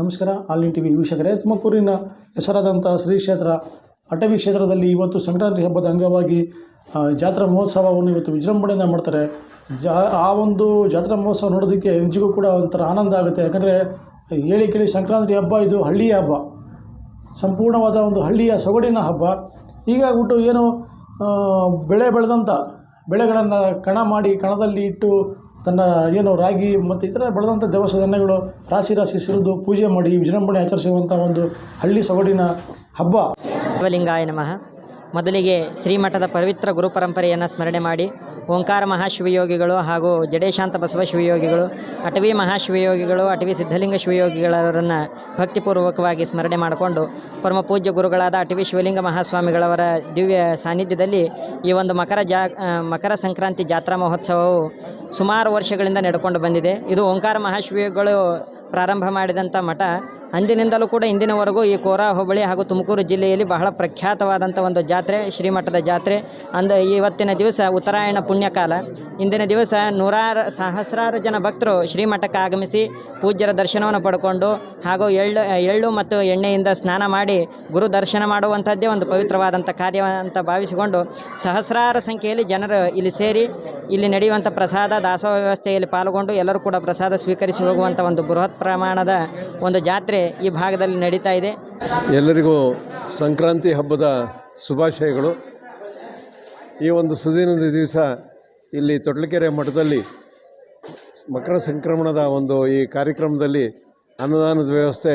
ನಮಸ್ಕಾರ ಆಲ್ನಿ T V ವೀಕ್ಷಕರೇ. ತುಮಕೂರಿನ ಹೆಸರಾದಂಥ ಶ್ರೀ ಕ್ಷೇತ್ರ, ಅಟವಿ ಕ್ಷೇತ್ರದಲ್ಲಿ ಇವತ್ತು ಸಂಕ್ರಾಂತಿ ಹಬ್ಬದ ಅಂಗವಾಗಿ ಜಾತ್ರಾ ಮಹೋತ್ಸವವನ್ನು ಇವತ್ತು ವಿಜೃಂಭಣೆಯಿಂದ ಮಾಡ್ತಾರೆ. ಜಾ, ಆ ಒಂದು ಜಾತ್ರಾ ಮಹೋತ್ಸವ ನೋಡೋದಕ್ಕೆ ನಿಜಕ್ಕೂ ಕೂಡ ಒಂಥರ ಆನಂದ ಆಗುತ್ತೆ. ಯಾಕಂದರೆ, ಹೇಳಿ ಕೇಳಿ ಸಂಕ್ರಾಂತಿ ಹಬ್ಬ ಇದು ಹಳ್ಳಿಯ ಹಬ್ಬ. ಸಂಪೂರ್ಣವಾದ ಒಂದು ಹಳ್ಳಿಯ ಸೊಗಡಿನ ಹಬ್ಬ. ಹೀಗಾಗ್ಬಿಟ್ಟು ಏನು ಬೆಳೆ ಬೆಳೆದಂಥ ಬೆಳೆಗಳನ್ನು ಕಣ ಮಾಡಿ, ಕಣದಲ್ಲಿ ಇಟ್ಟು ತನ್ನ ಏನು ರಾಗಿ ಮತ್ತು ಇತರ ಬೆಳೆದಂಥ ದವಸ ಧಾನ್ಯಗಳು ರಾಶಿ ರಾಶಿ ಸುರಿದು ಪೂಜೆ ಮಾಡಿ ವಿಜೃಂಭಣೆ ಆಚರಿಸುವಂಥ ಒಂದು ಹಳ್ಳಿ ಸೊಗಡಿನ ಹಬ್ಬ. ಶಿವಲಿಂಗಾಯ ನಮಃ. ಮೊದಲಿಗೆ ಶ್ರೀಮಠದ ಪವಿತ್ರ ಗುರು ಪರಂಪರೆಯನ್ನು ಸ್ಮರಣೆ ಮಾಡಿ ಓಂಕಾರ ಮಹಾಶಿವಯೋಗಿಗಳು ಹಾಗೂ ಜಡೇಶಾಂತ ಬಸವ ಶಿವಯೋಗಿಗಳು, ಅಟವಿ ಮಹಾಶಿವಯೋಗಿಗಳು, ಅಟವಿ ಸಿದ್ಧಲಿಂಗ ಶಿವಯೋಗಿಗಳವರನ್ನು ಭಕ್ತಿಪೂರ್ವಕವಾಗಿ ಸ್ಮರಣೆ ಮಾಡಿಕೊಂಡು ಪರಮ ಪೂಜ್ಯ ಗುರುಗಳಾದ ಅಟವಿ ಶಿವಲಿಂಗ ಮಹಾಸ್ವಾಮಿಗಳವರ ದಿವ್ಯ ಸಾನ್ನಿಧ್ಯದಲ್ಲಿ ಈ ಒಂದು ಮಕರ ಜಾ ಮಕರ ಸಂಕ್ರಾಂತಿ ಜಾತ್ರಾ ಮಹೋತ್ಸವವು ಸುಮಾರು ವರ್ಷಗಳಿಂದ ನಡೆಕೊಂಡು ಬಂದಿದೆ. ಇದು ಓಂಕಾರ ಮಹಾಶಿವಯೋಗಿಗಳು ಪ್ರಾರಂಭ ಮಾಡಿದಂಥ ಮಠ. ಅಂದಿನಿಂದಲೂ ಕೂಡ ಇಂದಿನವರೆಗೂ ಈ ಕೋರಾ ಹೋಬಳಿ ಹಾಗೂ ತುಮಕೂರು ಜಿಲ್ಲೆಯಲ್ಲಿ ಬಹಳ ಪ್ರಖ್ಯಾತವಾದಂಥ ಒಂದು ಜಾತ್ರೆ, ಶ್ರೀಮಠದ ಜಾತ್ರೆ. ಅಂದ ಇವತ್ತಿನ ದಿವಸ ಉತ್ತರಾಯಣ ಪುಣ್ಯಕಾಲ. ಇಂದಿನ ದಿವಸ ನೂರಾರು ಸಹಸ್ರಾರು ಜನ ಭಕ್ತರು ಶ್ರೀಮಠಕ್ಕೆ ಆಗಮಿಸಿ ಪೂಜ್ಯರ ದರ್ಶನವನ್ನು ಪಡ್ಕೊಂಡು ಹಾಗೂ ಎಳ್ಳು ಎಳ್ಳು ಮತ್ತು ಎಣ್ಣೆಯಿಂದ ಸ್ನಾನ ಮಾಡಿ ಗುರು ದರ್ಶನ ಮಾಡುವಂಥದ್ದೇ ಒಂದು ಪವಿತ್ರವಾದಂಥ ಕಾರ್ಯ ಅಂತ ಭಾವಿಸಿಕೊಂಡು ಸಹಸ್ರಾರು ಸಂಖ್ಯೆಯಲ್ಲಿ ಜನರು ಇಲ್ಲಿ ಸೇರಿ ಇಲ್ಲಿ ನಡೆಯುವಂಥ ಪ್ರಸಾದ, ದಾಸೋಹ ವ್ಯವಸ್ಥೆಯಲ್ಲಿ ಪಾಲ್ಗೊಂಡು ಎಲ್ಲರೂ ಕೂಡ ಪ್ರಸಾದ ಸ್ವೀಕರಿಸಿ ಹೋಗುವಂಥ ಒಂದು ಬೃಹತ್ ಪ್ರಮಾಣದ ಒಂದು ಜಾತ್ರೆ ಈ ಭಾಗದಲ್ಲಿ ನಡೀತಾ ಇದೆ. ಎಲ್ಲರಿಗೂ ಸಂಕ್ರಾಂತಿ ಹಬ್ಬದ ಶುಭಾಶಯಗಳು. ಈ ಒಂದು ಸುದಿನದ ದಿವಸ ಇಲ್ಲಿ ತೊಟ್ಲಕೆರೆ ಮಠದಲ್ಲಿ ಮಕರ ಸಂಕ್ರಮಣದ ಒಂದು ಈ ಕಾರ್ಯಕ್ರಮದಲ್ಲಿ ಅನ್ನದಾನದ ವ್ಯವಸ್ಥೆ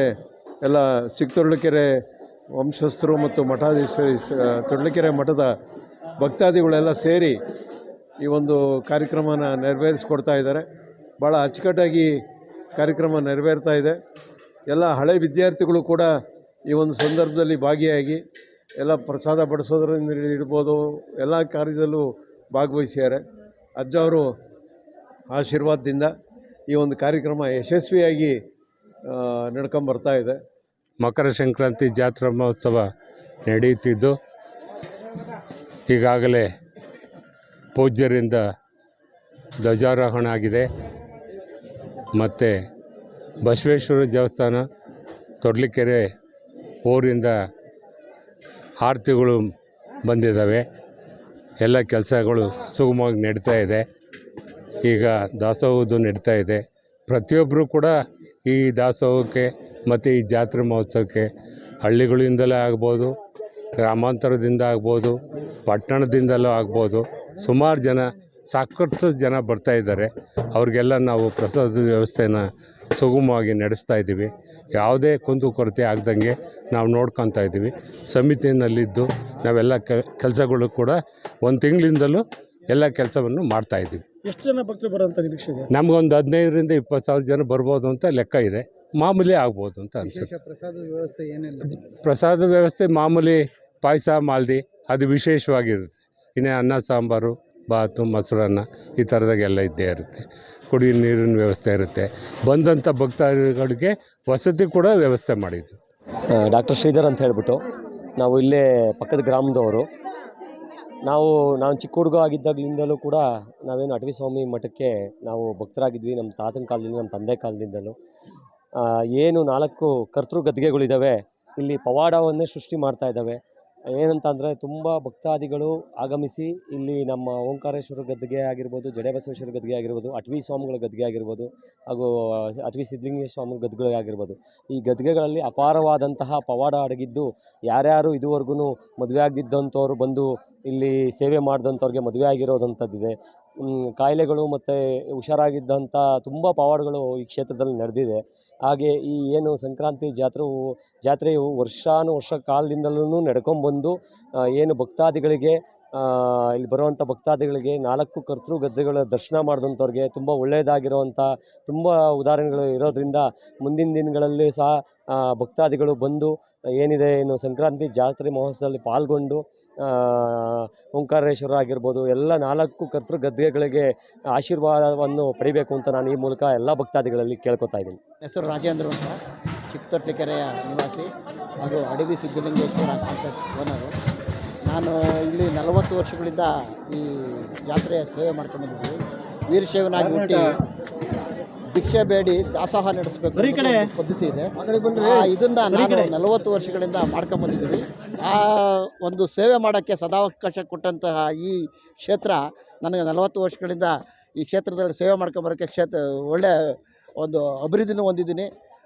ಎಲ್ಲ ಚಿಕ್ಕ ಚಿಕ್ಕತೊಡ್ಲಕೆರೆ ವಂಶಸ್ಥರು ಮತ್ತು ಮಠಾಧೀಶ ತೊಡ್ಲಕೆರೆ ಮಠದ ಭಕ್ತಾದಿಗಳೆಲ್ಲ ಸೇರಿ ಈ ಒಂದು ಕಾರ್ಯಕ್ರಮನ ನೆರವೇರಿಸ್ಕೊಡ್ತಾ ಇದ್ದಾರೆ. ಭಾಳ ಅಚ್ಚುಕಟ್ಟಾಗಿ ಕಾರ್ಯಕ್ರಮ ನೆರವೇರ್ತಾ ಇದೆ. ಎಲ್ಲ ಹಳೆ ವಿದ್ಯಾರ್ಥಿಗಳು ಕೂಡ ಈ ಒಂದು ಸಂದರ್ಭದಲ್ಲಿ ಭಾಗಿಯಾಗಿ ಎಲ್ಲ ಪ್ರಸಾದ ಬಡಿಸೋದ್ರಿಂದ ಇಡ್ಬೋದು ಎಲ್ಲ ಕಾರ್ಯದಲ್ಲೂ ಭಾಗವಹಿಸಿದ್ದಾರೆ. ಅಜ್ಜವರು ಆಶೀರ್ವಾದದಿಂದ ಈ ಒಂದು ಕಾರ್ಯಕ್ರಮ ಯಶಸ್ವಿಯಾಗಿ ನಡ್ಕೊಂಬರ್ತಾ ಇದೆ. ಮಕರ ಸಂಕ್ರಾಂತಿ ಜಾತ್ರಾ ಮಹೋತ್ಸವ ನಡೆಯುತ್ತಿದ್ದು ಈಗಾಗಲೇ ಪೂಜ್ಯರಿಂದ ಧ್ವಜಾರೋಹಣ ಆಗಿದೆ. ಮತ್ತು ಬಸವೇಶ್ವರ ದೇವಸ್ಥಾನ, ತೊಡ್ಲಿಕೆರೆ ಊರಿಂದ ಆರತಿಗಳು ಬಂದಿದ್ದಾವೆ. ಎಲ್ಲ ಕೆಲಸಗಳು ಸುಗಮವಾಗಿ ನಡೀತಾ ಇದೆ. ಈಗ ದಾಸೋಹದ್ದು ನಡೀತಾ ಇದೆ. ಪ್ರತಿಯೊಬ್ಬರು ಕೂಡ ಈ ದಾಸೋಹಕ್ಕೆ ಮತ್ತು ಈ ಜಾತ್ರೆ ಮಹೋತ್ಸವಕ್ಕೆ ಹಳ್ಳಿಗಳಿಂದಲೇ ಆಗ್ಬೋದು, ಗ್ರಾಮಾಂತರದಿಂದ ಆಗ್ಬೋದು, ಪಟ್ಟಣದಿಂದಲೂ ಆಗ್ಬೋದು. ಸುಮಾರು ಜನ, ಸಾಕಷ್ಟು ಜನ ಬರ್ತಾ ಇದ್ದಾರೆ. ಅವ್ರಿಗೆಲ್ಲ ನಾವು ಪ್ರಸಾದದ ವ್ಯವಸ್ಥೆನ ಸುಗಮವಾಗಿ ನಡೆಸ್ತಾ ಇದ್ದೀವಿ. ಯಾವುದೇ ಕುಂದು ಕೊರತೆ ಆಗ್ದಂಗೆ ನಾವು ನೋಡ್ಕೊತಾ ಇದ್ದೀವಿ. ಸಮಿತಿಯಲ್ಲಿದ್ದು ನಾವೆಲ್ಲ ಕೆಲಸಗಳು ಕೂಡ ಒಂದು ತಿಂಗಳಿಂದಲೂ ಎಲ್ಲ ಕೆಲಸವನ್ನು ಮಾಡ್ತಾ ಇದ್ದೀವಿ. ಎಷ್ಟು ಜನ ಭಕ್ತರು ಬರೋಂಥ ನಿರೀಕ್ಷೆ ಇದೆ? ನಮಗೊಂದು ಹದಿನೈದರಿಂದ ಇಪ್ಪತ್ತು ಸಾವಿರ ಜನ ಬರ್ಬೋದು ಅಂತ ಲೆಕ್ಕ ಇದೆ. ಮಾಮೂಲಿ ಆಗ್ಬೋದು ಅಂತ ಅನಿಸುತ್ತೆ. ಪ್ರಸಾದ ವ್ಯವಸ್ಥೆ ಏನಿಲ್ಲ? ಪ್ರಸಾದ ವ್ಯವಸ್ಥೆ ಮಾಮೂಲಿ ಪಾಯಸ ಮಾಲ್ದಿ ಅದು ವಿಶೇಷವಾಗಿರುತ್ತೆ. ಇನ್ನೇ ಅನ್ನ ಸಾಂಬಾರು ಬಾತು, ಮೊಸರನ್ನ ಈ ಥರದಾಗೆಲ್ಲ ಇದ್ದೇ ಇರುತ್ತೆ. ಕುಡಿಯೋ ನೀರಿನ ವ್ಯವಸ್ಥೆ ಇರುತ್ತೆ. ಬಂದಂಥ ಭಕ್ತಾದಿಗಳಿಗೆ ವಸತಿ ಕೂಡ ವ್ಯವಸ್ಥೆ ಮಾಡಿದ್ವಿ ಡಾಕ್ಟರ್ ಶ್ರೀಧರ್ ಅಂತ ಹೇಳ್ಬಿಟ್ಟು ನಾವು ಇಲ್ಲೇ ಪಕ್ಕದ ಗ್ರಾಮದವರು. ನಾವು, ನಾನು ಚಿಕ್ಕ ಹುಡುಗ ಆಗಿದ್ದಾಗಲಿಂದಲೂ ಕೂಡ ನಾವೇನು ಅಟವಿ ಸ್ವಾಮಿ ಮಠಕ್ಕೆ ನಾವು ಭಕ್ತರಾಗಿದ್ವಿ. ನಮ್ಮ ತಾತನ ಕಾಲದಿಂದ ನಮ್ಮ ತಂದೆ ಕಾಲದಿಂದಲೂ. ಏನು ನಾಲ್ಕು ಕರ್ತೃ ಗದ್ದಿಗೆಗಳಿದ್ದಾವೆ ಇಲ್ಲಿ ಪವಾಡವನ್ನೇ ಸೃಷ್ಟಿ ಮಾಡ್ತಾ ಇದ್ದಾವೆ ಏನಂತ ಅಂದರೆ ತುಂಬ ಭಕ್ತಾದಿಗಳು ಆಗಮಿಸಿ ಇಲ್ಲಿ ನಮ್ಮ ಓಂಕಾರೇಶ್ವರ ಗದ್ಗೆ ಆಗಿರ್ಬೋದು, ಜಡೇಬಸವೇಶ್ವರ ಗದ್ಗೆ ಆಗಿರ್ಬೋದು, ಅಟ್ವಿ ಸ್ವಾಮಿಗಳ ಗದ್ಗೆ ಆಗಿರ್ಬೋದು ಹಾಗೂ ಅಟ್ವಿ ಸಿದ್ಧಲಿಂಗೇಶ್ವರ ಸ್ವಾಮಿ ಗದ್ದುಗಳೇ ಆಗಿರ್ಬೋದು. ಈ ಗದ್ಗೆಗಳಲ್ಲಿ ಅಪಾರವಾದಂತಹ ಪವಾಡ ಅಡಗಿದ್ದು ಯಾರ್ಯಾರು ಇದುವರೆಗೂ ಮದುವೆ ಆಗಿದ್ದಂಥವ್ರು ಬಂದು ಇಲ್ಲಿ ಸೇವೆ ಮಾಡಿದಂಥವ್ರಿಗೆ ಮದುವೆ ಆಗಿರೋದಂಥದ್ದಿದೆ. ಕಾಯಿಲೆಗಳು ಮತ್ತು ಹುಷಾರಾಗಿದ್ದಂಥ ತುಂಬ ಪವಾಡಗಳು ಈ ಕ್ಷೇತ್ರದಲ್ಲಿ ನಡೆದಿದೆ. ಹಾಗೆ ಈ ಏನು ಸಂಕ್ರಾಂತಿ ಜಾತ್ರೆಯು ಜಾತ್ರೆಯು ವರ್ಷಾನು ವರ್ಷ ಕಾಲದಿಂದಲೂ ನಡ್ಕೊಂಡ್ಬಂದು ಏನು ಭಕ್ತಾದಿಗಳಿಗೆ ಇಲ್ಲಿ ಬರುವಂಥ ಭಕ್ತಾದಿಗಳಿಗೆ ನಾಲ್ಕು ಕರ್ತೃ ಗದ್ದೆಗಳ ದರ್ಶನ ಮಾಡಿದಂಥವ್ರಿಗೆ ತುಂಬ ಒಳ್ಳೆಯದಾಗಿರುವಂಥ, ತುಂಬ ಉದಾಹರಣೆಗಳು ಇರೋದರಿಂದ ಮುಂದಿನ ದಿನಗಳಲ್ಲಿ ಸಹ ಭಕ್ತಾದಿಗಳು ಬಂದು ಏನಿದೆ, ಏನು ಸಂಕ್ರಾಂತಿ ಜಾತ್ರೆ ಮಹೋತ್ಸವದಲ್ಲಿ ಪಾಲ್ಗೊಂಡು ಓಂಕಾರೇಶ್ವರ ಆಗಿರ್ಬೋದು, ಎಲ್ಲ ನಾಲ್ಕು ಕರ್ತೃ ಗದ್ದೆಗಳಿಗೆ ಆಶೀರ್ವಾದವನ್ನು ಪಡಿಬೇಕು ಅಂತ ನಾನು ಈ ಮೂಲಕ ಎಲ್ಲ ಭಕ್ತಾದಿಗಳಲ್ಲಿ ಕೇಳ್ಕೊತಾ ಇದ್ದೀನಿ. ಹೆಸರು ರಾಜೇಂದ್ರ ಅಂತ. ಚಿಕ್ಕತೊಟ್ಲಿಕೆರೆಯ ನಿವಾಸಿ ಹಾಗೂ ಅಡವಿ ಸಿದ್ಧಲಿಂಗೇಶ್ವರ ಓನರು. ನಾನು ಇಲ್ಲಿ ನಲವತ್ತು ವರ್ಷಗಳಿಂದ ಈ ಜಾತ್ರೆಯ ಸೇವೆ ಮಾಡ್ಕೊಂಡು ಬಂದಿದ್ದೀನಿ. ವೀರಶೈವನಾಗಿ ಹುಟ್ಟಿ ಭಿಕ್ಷೆ ಬೇಡಿ ದಾಸೋಹ ನಡೆಸಬೇಕು ಪದ್ಧತಿ ಇದೆ. ಆ, ಇದನ್ನ ನಾನು ನಲವತ್ತು ವರ್ಷಗಳಿಂದ ಮಾಡ್ಕೊಂಬಂದಿದ್ದೀನಿ ಆ ಒಂದು ಸೇವೆ ಮಾಡೋಕ್ಕೆ ಸದಾವಕಾಶ ಕೊಟ್ಟಂತಹ ಈ ಕ್ಷೇತ್ರ ನನಗೆ ನಲವತ್ತು ವರ್ಷಗಳಿಂದ ಈ ಕ್ಷೇತ್ರದಲ್ಲಿ ಸೇವೆ ಮಾಡ್ಕೊಂಬರೋಕ್ಕೆ ಕ್ಷೇತ್ರ ಒಳ್ಳೆ ಒಂದು ಅಭಿವೃದ್ಧಿನೂ ಹೊಂದಿದ್ದೀನಿ.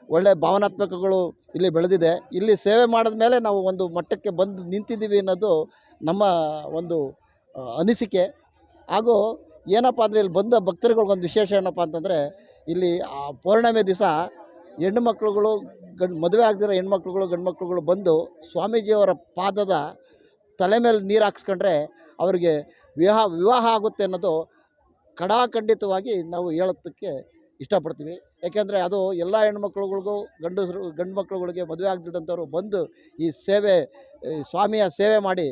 ಒಳ್ಳೆ ಭಾವನಾತ್ಮಕಗಳು ಇಲ್ಲಿ ಬೆಳೆದಿದೆ. ಇಲ್ಲಿ ಸೇವೆ ಮಾಡಿದ ಮೇಲೆ ನಾವು ಒಂದು ಮಟ್ಟಕ್ಕೆ ಬಂದು ನಿಂತಿದ್ದೀವಿ ಅನ್ನೋದು ನಮ್ಮ ಒಂದು ಅನಿಸಿಕೆ. ಹಾಗೂ ಏನಪ್ಪ ಅಂದರೆ ಇಲ್ಲಿ ಬಂದ ಭಕ್ತರುಗಳಿಗೊಂದು ವಿಶೇಷ ಏನಪ್ಪ ಅಂತಂದರೆ ಇಲ್ಲಿ ಆ ಪೌರ್ಣಮಿ ದಿವಸ ಹೆಣ್ಣು ಮಕ್ಕಳುಗಳು ಗಂಡು ಮದುವೆ ಆಗದಿರೋ ಹೆಣ್ಮಕ್ಳುಗಳು ಗಂಡು ಮಕ್ಕಳುಗಳು ಬಂದು ಸ್ವಾಮೀಜಿಯವರ ಪಾದದ ತಲೆ ಮೇಲೆ ನೀರು ಹಾಕ್ಸ್ಕೊಂಡ್ರೆ ಅವರಿಗೆ ವಿವಾಹ ವಿವಾಹ ಆಗುತ್ತೆ ಅನ್ನೋದು ಕಡಾಖಂಡಿತವಾಗಿ ನಾವು ಹೇಳೋದಕ್ಕೆ ಇಷ್ಟಪಡ್ತೀವಿ. ಯಾಕೆಂದರೆ ಅದು ಎಲ್ಲ ಹೆಣ್ಮಕ್ಳುಗಳಿಗೂ ಗಂಡಸರು ಗಂಡು ಮಕ್ಕಳುಗಳಿಗೆ ಮದುವೆ ಆಗದಿದ್ದಂಥವ್ರು ಬಂದು ಈ ಸೇವೆ ಸ್ವಾಮಿಯ ಸೇವೆ ಮಾಡಿ